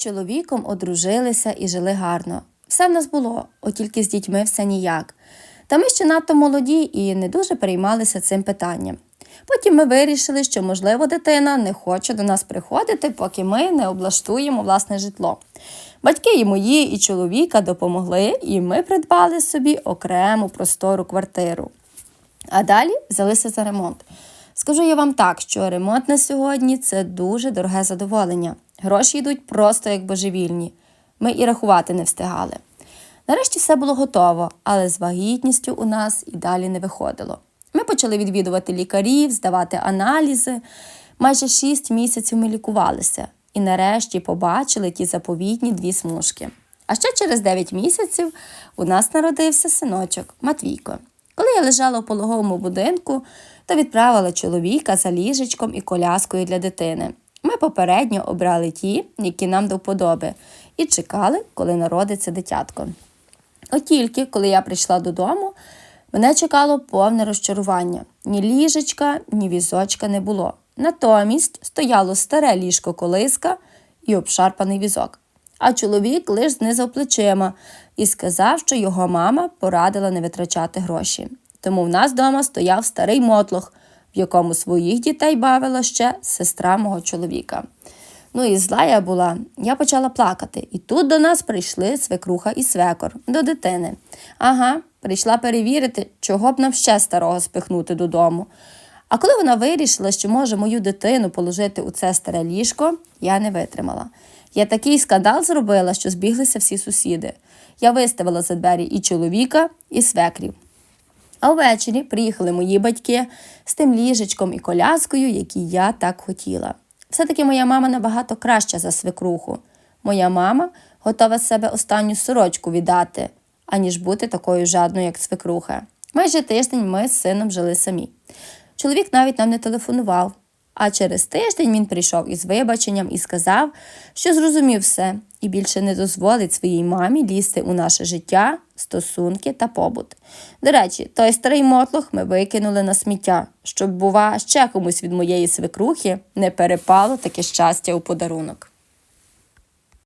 чоловіком одружилися і жили гарно. Все в нас було, от тільки з дітьми все ніяк. Та ми ще надто молоді і не дуже переймалися цим питанням. Потім ми вирішили, що, можливо, дитина не хоче до нас приходити, поки ми не облаштуємо власне житло. Батьки і мої, і чоловіка допомогли, і ми придбали собі окрему простору квартиру. А далі взялися за ремонт. Скажу я вам так, що ремонт на сьогодні це дуже дороге задоволення. Гроші йдуть просто як божевільні. Ми і рахувати не встигали. Нарешті все було готово, але з вагітністю у нас і далі не виходило. Ми почали відвідувати лікарів, здавати аналізи. Майже шість місяців ми лікувалися і нарешті побачили ті заповітні дві смужки. А ще через 9 місяців у нас народився синочок Матвійко. Коли я лежала у пологовому будинку, то відправила чоловіка за ліжечком і коляскою для дитини. Ми попередньо обрали ті, які нам до вподоби, і чекали, коли народиться дитятко. От тільки, коли я прийшла додому, мене чекало повне розчарування. Ні ліжечка, ні візочка не було. Натомість стояло старе ліжко колиска і обшарпаний візок. А чоловік лиш знизав плечима і сказав, що його мама порадила не витрачати гроші. Тому в нас вдома стояв старий мотлох, в якому своїх дітей бавила ще сестра мого чоловіка. Ну і зла я була. Я почала плакати. І тут до нас прийшли свекруха і свекор до дитини. Ага, прийшла перевірити, чого б нам ще старого спихнути додому. А коли вона вирішила, що може мою дитину положити у це старе ліжко, я не витримала. Я такий скандал зробила, що збіглися всі сусіди. Я виставила за двері і чоловіка, і свекрів. А ввечері приїхали мої батьки з тим ліжечком і коляскою, які я так хотіла. Все-таки моя мама набагато краща за свекруху. Моя мама готова себе останню сорочку віддати, аніж бути такою жадною, як свекруха. Майже тиждень ми з сином жили самі. Чоловік навіть нам не телефонував. А через тиждень він прийшов із вибаченням і сказав, що зрозумів все і більше не дозволить своїй мамі лізти у наше життя, стосунки та побут. До речі, той старий мотлох ми викинули на сміття, щоб, бува, ще комусь від моєї свекрухи не перепало таке щастя у подарунок.